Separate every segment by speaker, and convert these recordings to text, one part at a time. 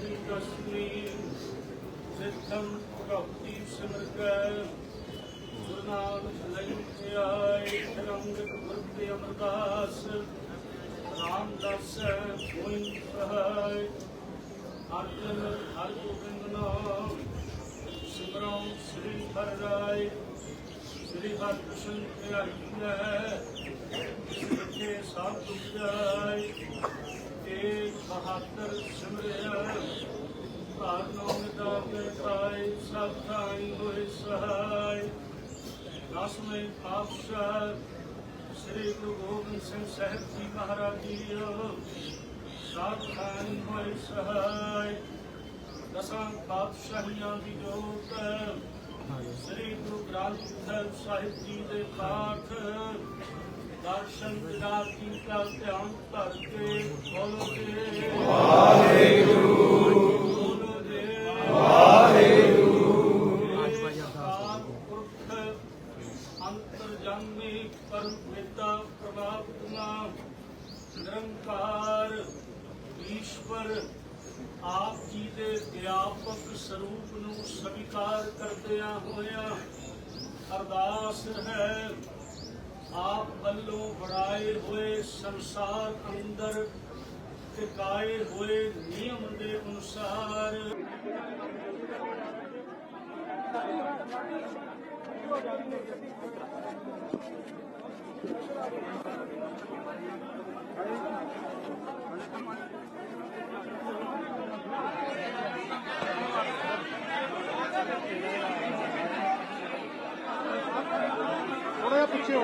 Speaker 1: ਰਸਮੀ ਸਿੱਧੰ ਭਗਤੀ ਸਿਮਰਤੈ ਗੁਰਨਾਮ ਲਈ ਆਏ ਰੰਗ ਅਮਰਦਾਸ ਰਾਮਦਾਸ ਹੋਈ ਸਹਾਇ ਅਰਜਨ ਹਰ ਗੋਬਿੰਦ ਨਾਮ ਸਿਮਰੋ ਸ੍ਰੀ ਹਰਿ ਰਾਏ ਸ੍ਰੀ ਹਰਿ ਕ੍ਰਿਸ਼ਨ ਪਿਆਰੀ ਸਿੱਖੇ ਸਭ ਤੁਝ ਜਾਏ ਏਕ ਬਹਾਦਰ ਸਿਮਰਿਆ ਭਾਰ ਨਾਮ ਦਾ ਪਾਏ ਸਭ ਥਾਈ ਹੋਏ ਸਹਾਇ ਦਸਵੇਂ ਪਾਤਸ਼ਾਹ ਸ੍ਰੀ ਗੁਰੂ ਗੋਬਿੰਦ ਸਿੰਘ ਸਾਹਿਬ ਜੀ ਮਹਾਰਾਜ ਜੀ ਸਭ ਥਾਈ ਹੋਏ ਸਹਾਇ ਦਸਾਂ ਪਾਤਸ਼ਾਹੀਆਂ ਦੀ ਜੋਤ ਸ੍ਰੀ ਗੁਰੂ ਗ੍ਰੰਥ ਸਾਹਿਬ ਸਾਹਿਬ ਜੀ ਦੇ ਪਾਠ ਦਰਸ਼ਨ ਦਿਦਾਰ ਕੀ ਦਾ ਧਿਆਨ ਧਰ ਕੇ ਬੋਲੋ ਦੇ ਨਿਰੰਕਾਰ ਈਸ਼ਵਰ ਆਪ ਜੀ ਦੇ ਵਿਆਪਕ ਸਰੂਪ ਨੂੰ ਸਵੀਕਾਰ ਕਰਦਿਆਂ ਹੋਇਆਂ ਅਰਦਾਸ ਹੈ ਆਪ ਵੱਲੋਂ ਬਣਾਏ ਹੋਏ ਸੰਸਾਰ ਅੰਦਰ ਟਿਕਾਏ ਹੋਏ ਨਿਯਮ ਦੇ ਅਨੁਸਾਰ
Speaker 2: ਥੋੜਾ ਜਿਹਾ ਪਿੱਛੇ ਹੋ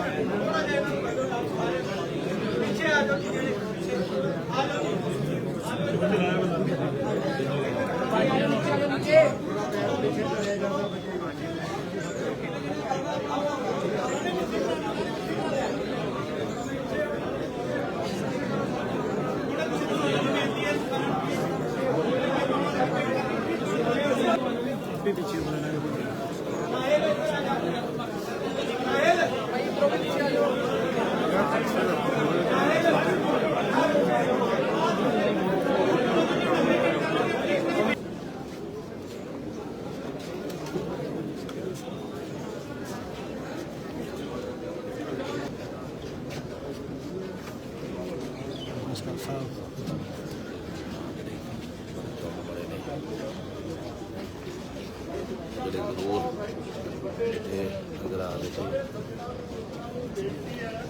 Speaker 2: ਬਾਰੀ ਵਾਰੀ ਦਰਸ਼ਨ ਕਰਦੇ ਸਾਰੇ ਜਾਣੇ
Speaker 3: ਜਿਹੜੇ ਜ਼ਰੂਰ ਇਹ ਅਗਰਾ ਦੇ